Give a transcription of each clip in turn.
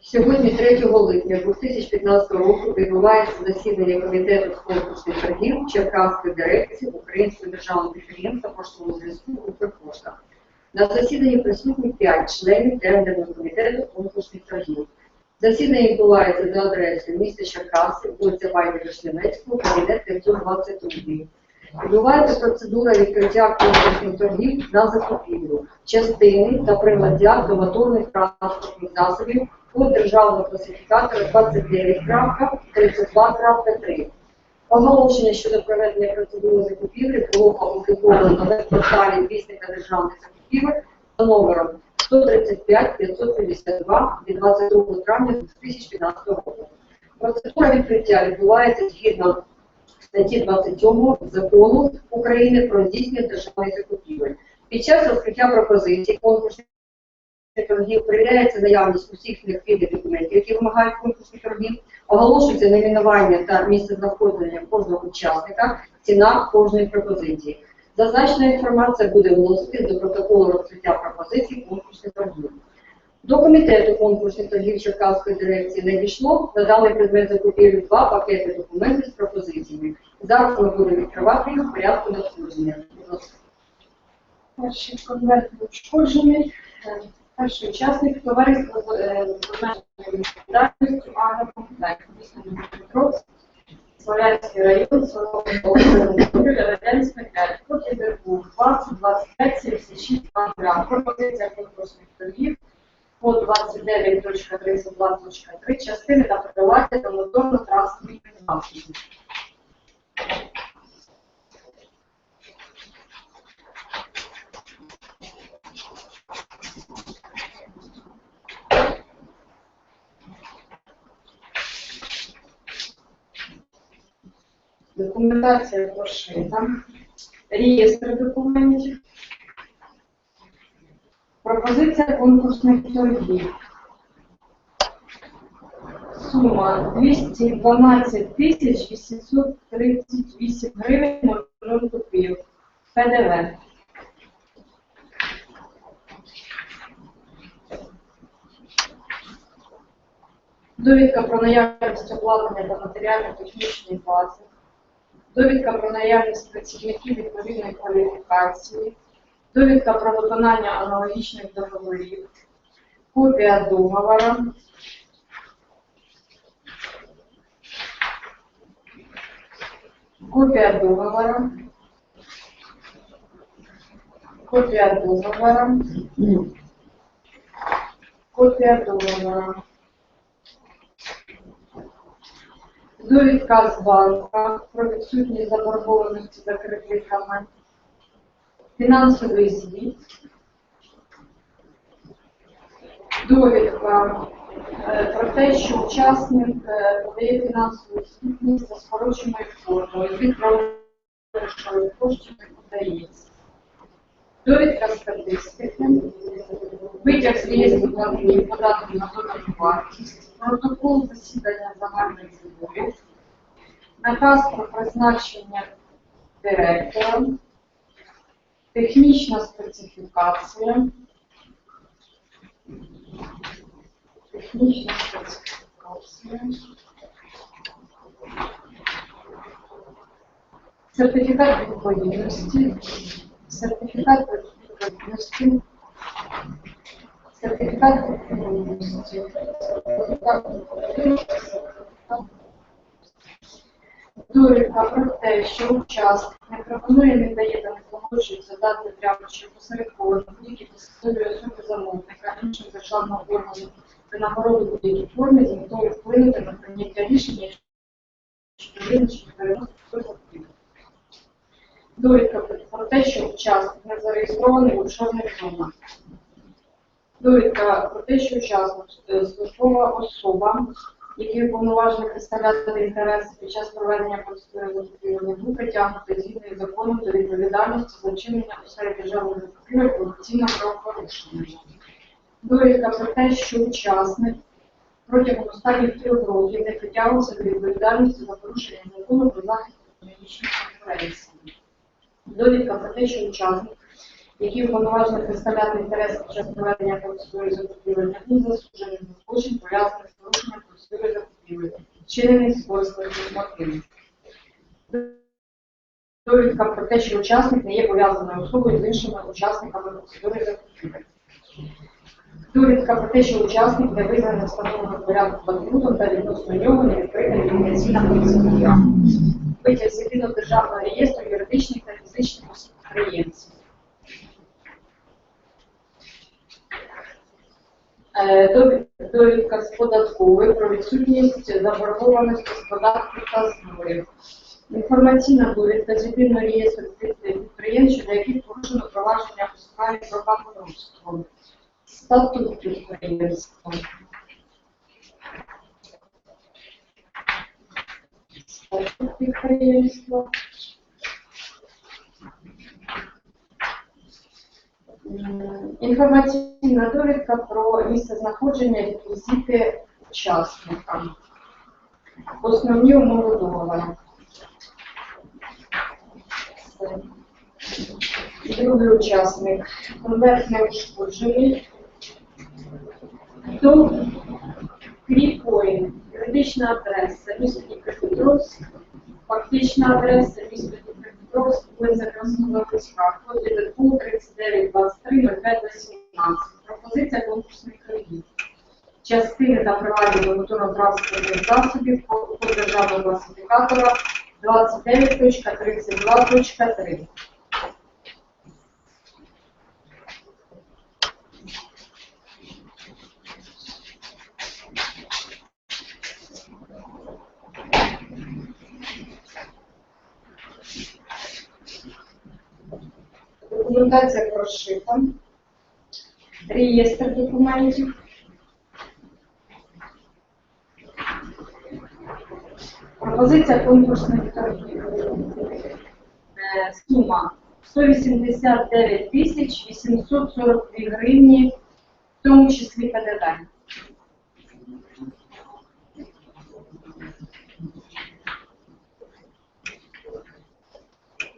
Сьогодні, 3 липня 2015 року, відбувається засідання комітету з конкурсних торгів Черкаської дирекції Української державної підприємства поштового зв'язку «Укрпошта». На засіданні присутні 5 членів тендерного комітету конкурсних торгів. Засідання відбувається за адресою міста Черкаси, вулиця Вайна Вишневецького, кабінет 522. Відбувається процедура відкриття конкурсних торгів на закупівлю частини та приладдя до моторних транспортних засобів по державному класифікатору 29.32.3. Оголошення щодо проведення процедури закупівлі було опубліковано на порталі вісника державних закупівель за номером 135 552 від 22 травня 2015 року. Процедура відкриття відбувається згідно статті 27 закону України про здійснення державних закупівель. Під час розкриття пропозицій конкурсних торгів перевіряється наявність усіх необхідних документів, які вимагають конкурсних торгів, оголошується найменування та місце знаходження кожного учасника, ціна кожної пропозиції. Зазначена інформація буде вносити до протоколу розкриття пропозицій конкурсних торгів. До комітету конкурсних торгів Черкаської дирекції надійшло на даний предмет закупівлі два пакети документів з пропозиціями. Зараз ми будемо відкривати їх в порядку надходження. Перший конверт ушкоджений. Е, Перший учасник товариство з е, з обмеженою відповідальністю агрокомплект. Місто Дніпропетровськ, Слов'янський район, Юля Радянська 5. Код був 20, 25, 76 грам. Пропозиція конкурсних торгів по 29.32.3 частини та приладдя до моторно-транспортних засобів. Документація прошита. Реєстр документів. Пропозиція конкурсних торгів. Сума 212 тисяч 838 гривень 0 копійок. ПДВ. Довідка про наявність обладнання та матеріально-технічної бази. Довідка про наявність працівників відповідної кваліфікації. Довідка про виконання аналогічних договорів. Копія договора. Копія договора. Копія договора. Копія договора. Довідка з банка про відсутність заборгованості за кредитами. Фінансовий звіт. Довідка е, про те, що учасник е, подає фінансову звітність за скороченою формою. Звіт про грошових коштів не подається. Довідка статистики. Витяг з реєстру платників податків на додану вартість. Протокол засідання загальних зборів. Наказ про призначення директора. Технічна специфікація. Технічна специфікація. Сертифікат відповідності. Сертифікат відповідності. Сертифікат відповідності. Сертифікат відповідності. Довідка про те, що учасник не пропонує, не дає та не погоджується дати тряпочі посередковано будь-які посадові особи замовника іншим державного органу винагороди в будь-якій формі з метою вплинути на прийняття рішення щодо визначення переносу закупівлі. Довідка про те, що учасник не зареєстрований в офшорних зонах. Довідка про те, що учасник е, службова особа, який уповноважений представляти інтереси під час проведення процедури закупівлі, був притягнутий згідно із законом до відповідальності за вчинення у сфері державної закупівлі корупційного правопорушення. Довідка про те, що учасник протягом останніх трьох років не притягувався до відповідальності за порушення закону про захист економічної конкуренції. Довідка про те, що учасник, який уповноважений представляти інтереси під час проведення процедури закупівель, не був засуджений за злочин, пов'язаний з порушенням процедури закупівель, вчинений з користувачем мотивів. Довідка про те, що учасник не є пов'язаною особою з іншими учасниками процедури закупівель. Довідка про те, що учасник не визнаний встановленим порядку банкрутом та відносно нього не відкрита ліквідаційна процедура. Витяг з єдиного державного реєстру юридичних та фізичних осіб підприємців. Довідка з податкової про відсутність заборгованості з податків та зборів. Інформаційна довідка з єдиного реєстру підприємств, щодо яких порушено провадження у справі про банкрутство. Статут підприємства. Статут підприємства. Інформаційна довідка про місце знаходження реквізити учасника. Основні умови договору. Другий учасник. Конверт не ушкоджений. До Кріпоін. Юридична адреса. Місто Дніпропетровськ. Фактична адреса. Місто Дніпропетровськ. Вулиця Красного Кузька. Код ДДПУ 3923 0518. Пропозиція конкурсних кредитів. Частини та провадження моторно-транспортних засобів по державного класифікатора 29.32.3. Документація прошита. Реєстр документів. Пропозиція конкурсних торгів. Е, Сума 189 тисяч 842 гривні, в тому числі ПДВ.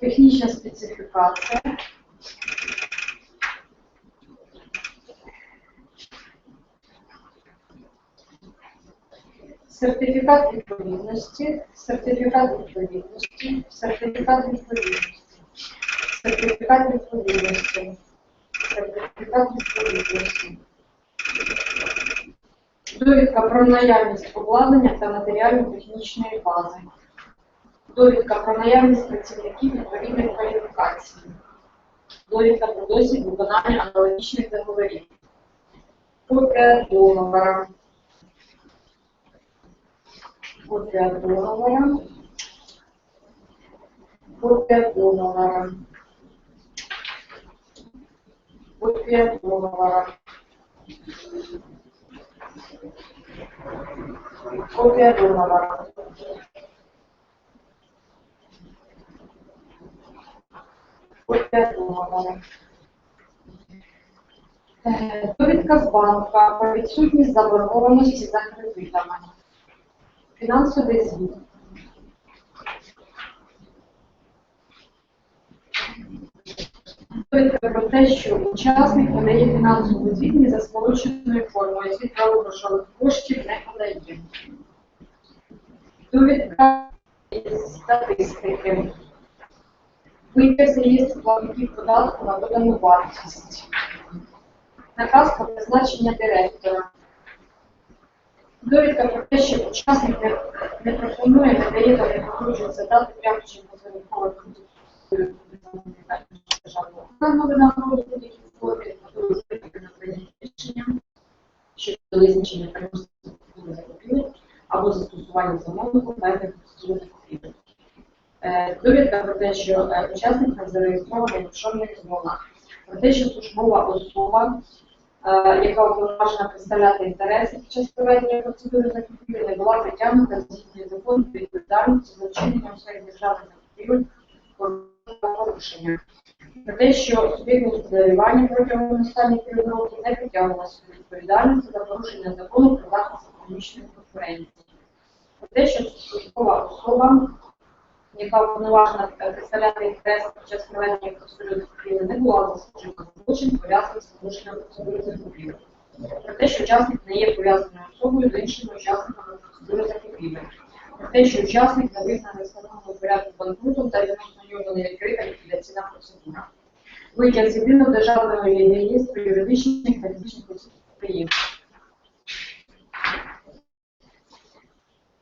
Технічна специфікація. Сертифікат відповідності, сертифікат відповідності, сертифікат відповідності, сертифікат відповідності, сертифікат відповідності. Довідка про наявність обладнання та матеріально-технічної бази. Довідка про наявність працівників відповідної кваліфікації. Довідка про досвід виконання аналогічних договорів. Копія договора. Копія договора. Копія договора. Копія договора. Копія договора. Копія договора. Е, Довідка з банка про відсутність заборгованості за кредитами. Фінансовий звіт. Довідка про те, що учасник подає фінансову звітність за сполученою формою, звіт правил грошових коштів не подає. Довідка із статистики. Витяг з реєстру платників податку на додану вартість. Наказ про призначення директора. Довідка про те, що учасник не, пропонує, не дає та не покручується дати прямо чи позовникової державного органу на будь-якій формі, на прийняття рішення щодо визначення переможців закупівель або застосування замовнику певних процедур закупівель. Довідка про те, що е, учасник зареєстрований в офшорних зонах, про те, що службова особа, яка уповноважена представляти інтереси під час проведення процедури закупівель, не була притягнута з їхньої закону до відповідальності за вчинення у сфері державних закупівель порушення. Про те, що суб'єкт господарювання протягом останніх трьох років не притягувалася до відповідальності за порушення закону про захист економічної конкуренції. Про те, що службова особа яка уповноважена представляти інтерес під час проведення процедури закупівлі, не була засуджена за злочин, пов'язаний з порушенням процедури закупівлі. Про те, що учасник не є пов'язаною особою з іншими учасниками процедури закупівлі. Про те, що учасник не визнаний встановленому порядку банкрутом та відносно відкрита ліквідаційна процедура. Витяг державного реєстру юридичних та фізичних осіб підприємств.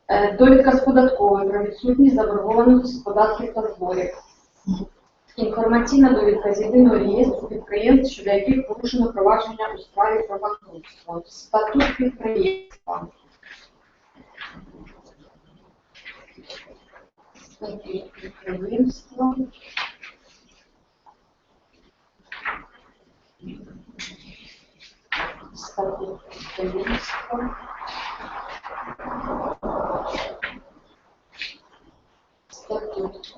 Довідка з податкової про відсутність заборгованості з податків та зборів. Інформаційна довідка з єдиного реєстру підприємств, щодо яких порушено провадження у справі про банкрутство. Статут підприємства. Статут. Статут підприємства. Статут.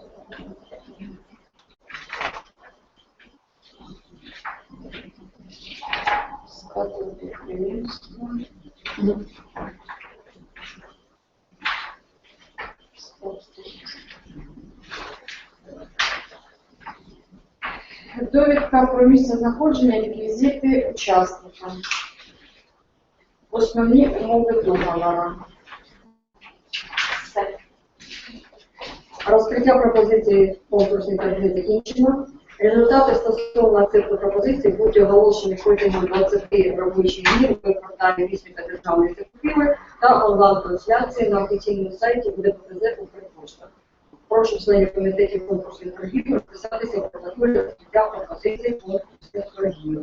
Статут. Статут. Довідка про місце знаходження реквізити учасника. Основні умови договора. Розкриття пропозиції конкурсної торги закінчено. Результати стосовно цих пропозицій будуть оголошені протягом 20 робочих днів в порталі вісника державної закупівель та онлайн-трансляції на офіційному сайті буде ППЗ «Укрпошта». Прошу членів комітетів конкурсних торгів розписатися в протоколі розкриття пропозицій конкурсних торгів.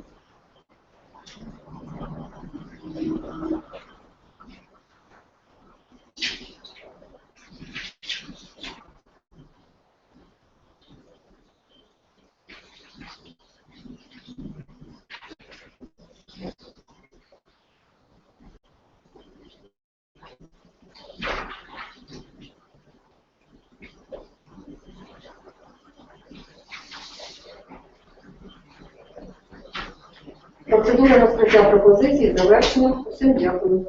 Процедура розкриття пропозицій завершена. Усім дякую.